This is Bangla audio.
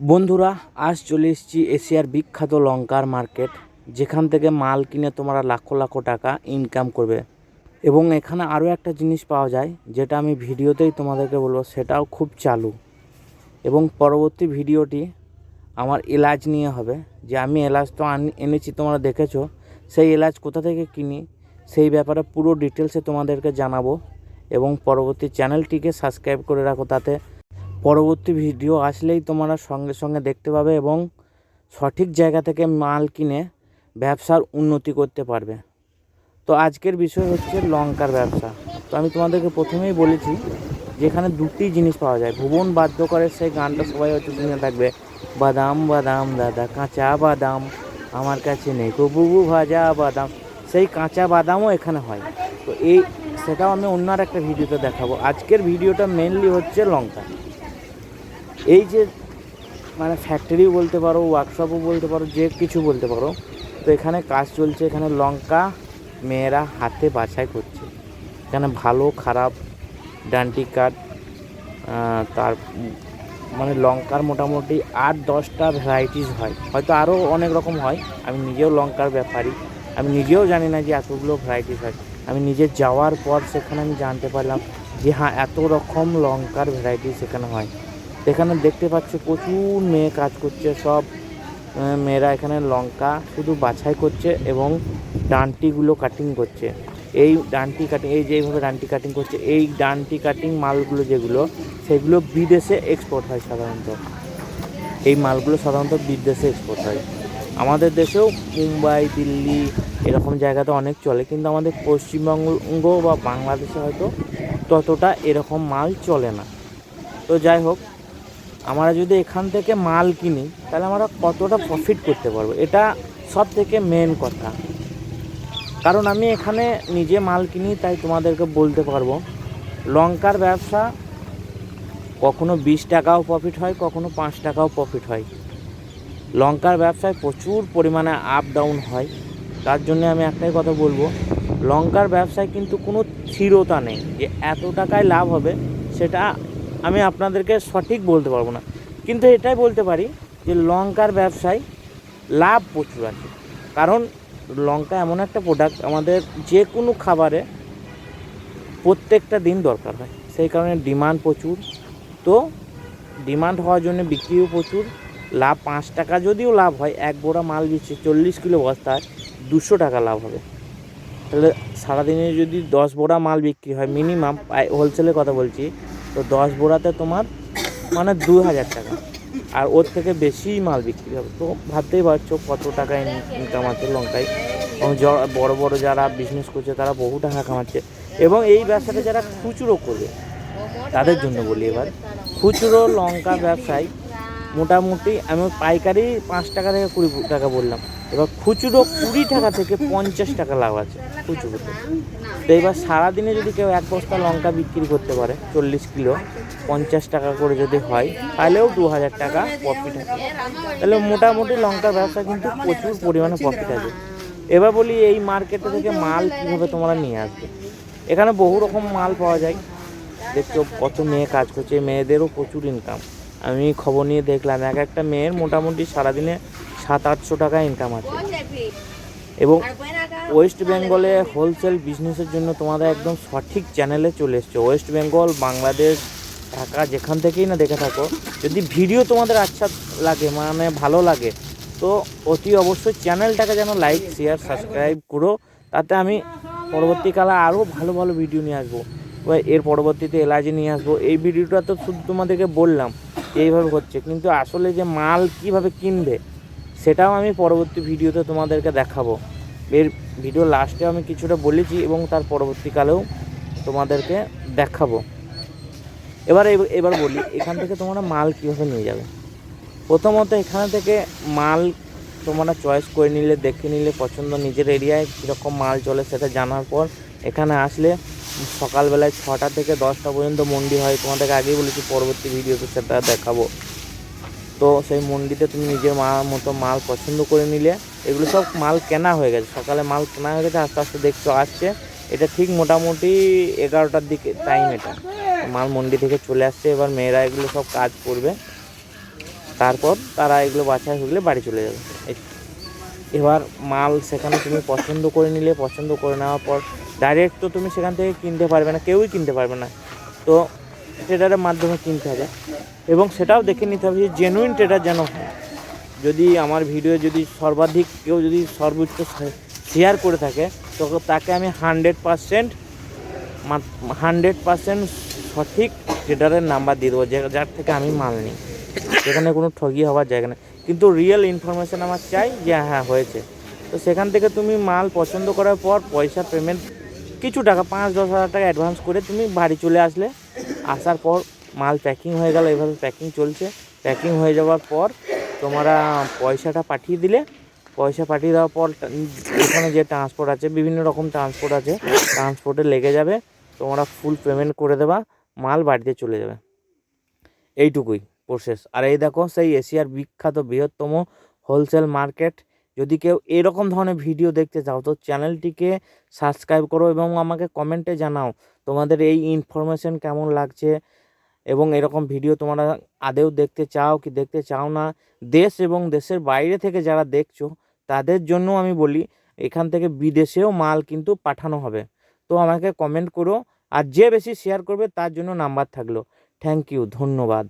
বন্ধুরা, আজ চলে এসেছি এশিয়ার বিখ্যাত লঙ্কার মার্কেট, যেখান থেকে মাল কিনে তোমরা লাখো লাখো টাকা ইনকাম করবে। এবং এখানে আরও একটা জিনিস পাওয়া যায়, যেটা আমি ভিডিওতেই তোমাদেরকে বলব, সেটাও খুব চালু। এবং পরবর্তী ভিডিওটি আমার এলাচ নিয়ে হবে, যে আমি এলাচ তো এনেছি, তোমরা দেখেছ, সেই এলাচ কোথা থেকে কিনি, সেই ব্যাপারে পুরো ডিটেলসে তোমাদেরকে জানাব। এবং পরবর্তী চ্যানেলটিকে সাবস্ক্রাইব করে রাখো, তাতে পরবর্তী ভিডিও আসলেই তোমরা সঙ্গে সঙ্গে দেখতে পাবে এবং সঠিক জায়গা থেকে মাল কিনে ব্যবসার উন্নতি করতে পারবে। তো আজকের বিষয় হচ্ছে লঙ্কার ব্যবসা। তো আমি তোমাদেরকে প্রথমেই বলেছি যে এখানে দুটি জিনিস পাওয়া যায়। ভুবন বাধ্য করে, সেই গানটা সবাই হয়তো শুনে থাকবে। বাদাম বাদাম, দাদা, কাঁচা বাদাম, আমার কাছে নেই গো বুবু, ভাজা বাদাম। সেই কাঁচা বাদামও এখানে হয়। তো এই, সেটাও আমি অন্য একটা ভিডিওতে দেখাবো। আজকের ভিডিওটা মেনলি হচ্ছে লঙ্কা। এই যে মানে ফ্যাক্টরি বলতে পারো ওয়ার্কশপও বলতে পারো, যে কিছু বলতে পারো, তো এখানে কাজ চলছে, এখানে লঙ্কা মেয়েরা হাতে বাছাই করছে। এখানে ভালো, খারাপ, ডান্টি কাট তার মানে লঙ্কার মোটামুটি আট দশটা ভ্যারাইটিস হয়। হয়তো আরও অনেক রকম হয়, আমি নিজেও লঙ্কার ব্যাপারী। আমি নিজেও জানি না যে এতগুলো ভ্যারাইটিস হয়। আমি নিজে যাওয়ার পর সেখানে আমি জানতে পারলাম যে হ্যাঁ এত রকম লঙ্কার ভ্যারাইটিস এখানে হয়। এখানে দেখতে পাচ্ছ প্রচুর মেয়ে কাজ করছে, সব মেয়েরা এখানে লঙ্কা শুধু বাছাই করছে এবং ডান্টিগুলো কাটিং করছে। এই ডান্টি কাটিং এই যে এইভাবে ডান্টি কাটিং করছে, এই ডান্টি কাটিং মালগুলো যেগুলো, সেগুলো বিদেশে এক্সপোর্ট হয় সাধারণত। এই মালগুলো সাধারণত বিদেশে এক্সপোর্ট হয়। আমাদের দেশেও মুম্বাই, দিল্লি এরকম জায়গাতে অনেক চলে, কিন্তু আমাদের পশ্চিমবঙ্গ বা বাংলাদেশে হয়তো ততটা এরকম মাল চলে না। তো যাই হোক আমরা যদি এখান থেকে মাল কিনি, তাহলে আমরা কতটা প্রফিট করতে পারব? এটা সব থেকে মেন কথা। কারণ আমি এখানে নিজে মাল কিনি, তাই তোমাদেরকে বলতে পারব। লঙ্কার ব্যবসা কখনো বিশ টাকাও প্রফিট হয়, কখনো পাঁচ টাকাও প্রফিট হয়। লঙ্কার ব্যবসায় প্রচুর পরিমাণে আপ ডাউন হয়। তার জন্য আমি একটাই কথা বলব, লঙ্কার ব্যবসায় কিন্তু কোনো স্থিরতা নেই। যে এত টাকায় লাভ হবে, সেটা আমি আপনাদেরকে সঠিক বলতে পারব না। কিন্তু এটাই বলতে পারি যে লঙ্কার ব্যবসায় লাভ প্রচুর আছে। কারণ লঙ্কা এমন একটা প্রোডাক্ট আমাদের যে কোনো খাবারে প্রত্যেকটা দিন দরকার হয়। সেই কারণে ডিমান্ড প্রচুর। তো ডিমান্ড হওয়ার জন্য বিক্রিও প্রচুর। লাভ পাঁচ টাকা যদিও লাভ হয়, এক বোড়া মাল দিচ্ছে, চল্লিশ কিলো বস্তায় দুশো টাকা লাভ হবে। তাহলে সারাদিনে যদি দশ বোড়া মাল বিক্রি হয় মিনিমাম হোলসেলের কথা বলছি তো দশ বোড়াতে তোমার মানে দু হাজার টাকা। আর ওর থেকে বেশি মাল বিক্রি হবে। তো ভাবতেই পারছ কত টাকা ইনকাম আছে লঙ্কায়। এবং বড় বড় যারা বিজনেস করছে, তারা বহু টাকা কামাচ্ছে। এবং এই ব্যবসাটা যারা খুচরো করবে, তাদের জন্য বলি এবার। খুচরো লঙ্কা ব্যবসায় মোটামুটি আমি পাইকারি পাঁচ টাকা থেকে কুড়ি টাকা বললাম। এবার খুচরো কুড়ি টাকা থেকে পঞ্চাশ টাকা লাভ আছে খুচরোতে তো এবার সারাদিনে যদি কেউ এক বস্তা লঙ্কা বিক্রি করতে পারে, চল্লিশ কিলো, পঞ্চাশ টাকা করে যদি হয়, তাহলেও দু হাজার টাকা প্রফিট আছে। তাহলে মোটামুটি লঙ্কার ব্যবসা কিন্তু প্রচুর পরিমাণে প্রফিট আছে। এবার বলি এই মার্কেটে থেকে মাল কীভাবে তোমরা নিয়ে আসবে? এখানে বহু রকম মাল পাওয়া যায়। দেখছ কত মেয়ে কাজ করছে, মেয়েদেরও প্রচুর ইনকাম আমি খবর নিয়ে দেখলাম, এক একটা মেয়ের মোটামুটি সারাদিনে সাত আটশো টাকা ইনকাম আছে। এবং ওয়েস্ট বেঙ্গলে হোলসেল বিজনেসের জন্য তোমাদের একদম সঠিক চ্যানেলে চলে এসছে। ওয়েস্ট বেঙ্গল বাংলাদেশ ঢাকা যেখান থেকেই না দেখে থাকো। যদি ভিডিও তোমাদের আচ্ছা লাগে মানে ভালো লাগে তো অতি অবশ্যই চ্যানেলটাকে যেন লাইক শেয়ার সাবস্ক্রাইব করো। তাতে আমি পরবর্তীকালে আরও ভালো ভালো ভিডিও নিয়ে আসব। এর পরবর্তীতে এলাজি নিয়ে আসব। এই ভিডিওটা তো শুধু তোমাদেরকে বললাম এইভাবে হচ্ছে। কিন্তু আসলে যে মাল কীভাবে কিনবে সেটাও আমি পরবর্তী ভিডিওতে তোমাদেরকে দেখাবো। এর ভিডিও লাস্টে আমি কিছুটা বলেছি এবং তার পরবর্তীকালেও তোমাদেরকে দেখাবো। এবার এব- এবার বলি, এখান থেকে তোমরা মাল কীভাবে নিয়ে যাবে? প্রথমত এখানে থেকে মাল তোমরা চয়েস করে নিলে, দেখে নিলে, পছন্দ নিজের এরিয়ায় কীরকম মাল চলে সেটা জানার পর এখানে আসলে সকালবেলায় ছটা থেকে দশটা পর্যন্ত মন্ডি হয়। তোমাদেরকে আগেই বলেছি, পরবর্তী ভিডিওতে সেটা দেখাবো। তো সেই মন্ডিতে তুমি নিজের মা মতো মাল পছন্দ করে নিলে, এগুলো সব মাল কেনা হয়ে গেছে। সকালে মাল কেনা হয়ে গেছে, আস্তে আস্তে দেখছ আসছে। এটা ঠিক মোটামুটি এগারোটার দিকে টাইম এটা। মাল মন্ডি থেকে চলে আসছে, এবার মেয়েরা এগুলো সব কাজ করবে। তারপর তারা এগুলো বাছাই হয়ে বাড়ি চলে যাবে। এবার মাল সেখানে তুমি পছন্দ করে নিলে, পছন্দ করে নেওয়ার পর ডাইরেক্ট তো তুমি সেখান থেকে কিনতে পারবে না, কেউই কিনতে পারবে না। তো ট্রেডারের মাধ্যমে কিনতে হবে। এবং সেটাও দেখে নিতে হবে যে জেনুইন ট্রেডার যেন হয়। যদি আমার ভিডিও যদি সর্বাধিক কেউ যদি সর্বোচ্চ শেয়ার করে থাকে, তো তাকে আমি হান্ড্রেড পারসেন্ট হান্ড্রেড পারসেন্ট সঠিক ট্রেডারের নাম্বার দিয়ে দেবো যার থেকে আমি মাল নিই। সেখানে কোনো ঠগি হওয়ার জায়গা নেই। কিন্তু রিয়েল ইনফরমেশান আমার চাই যে হ্যাঁ হয়েছে। তো সেখান থেকে তুমি মাল পছন্দ করার পর পয়সা পেমেন্ট কিছু টাকা, পাঁচ দশ হাজার টাকা অ্যাডভান্স করে তুমি বাড়ি চলে আসলে। আসার পর মাল প্যাকিং হয়ে গেল, এভাবে প্যাকিং চলছে। প্যাকিং হয়ে যাওয়ার পর তোমরা পয়সাটা পাঠিয়ে দিলে। পয়সা পাঠিয়ে দেওয়ার পর এখানে যে ট্রান্সপোর্ট আছে, বিভিন্ন রকম ট্রান্সপোর্ট আছে ট্রান্সপোর্টে লেগে যাবে। তোমরা ফুল পেমেন্ট করে দেবা, মাল বাড়িতে চলে যাবে। এইটুকুই প্রসেস আর এই দেখো, সেই এশিয়ার বিখ্যাত বৃহত্তম হোলসেল মার্কেট যদি কেউ এরকম ধরনের ভিডিও দেখতে চাও, তো চ্যানেলটিকে সাবস্ক্রাইব করো এবং আমাকে কমেন্টে জানাও তোমাদের এই ইনফরমেশন কেমন লাগছে এবং এরকম ভিডিও তোমরা আদেও দেখতে চাও কি দেখতে চাও না। দেশ এবং দেশের বাইরে থেকে যারা দেখছ, তাদের জন্য আমি বলি এখান থেকে বিদেশেও মাল কিন্তু পাঠানো হবে। তো আমাকে কমেন্ট করো, আর যে বেশি শেয়ার করবে তার জন্য নাম্বার থাকল। থ্যাংক ইউ ধন্যবাদ।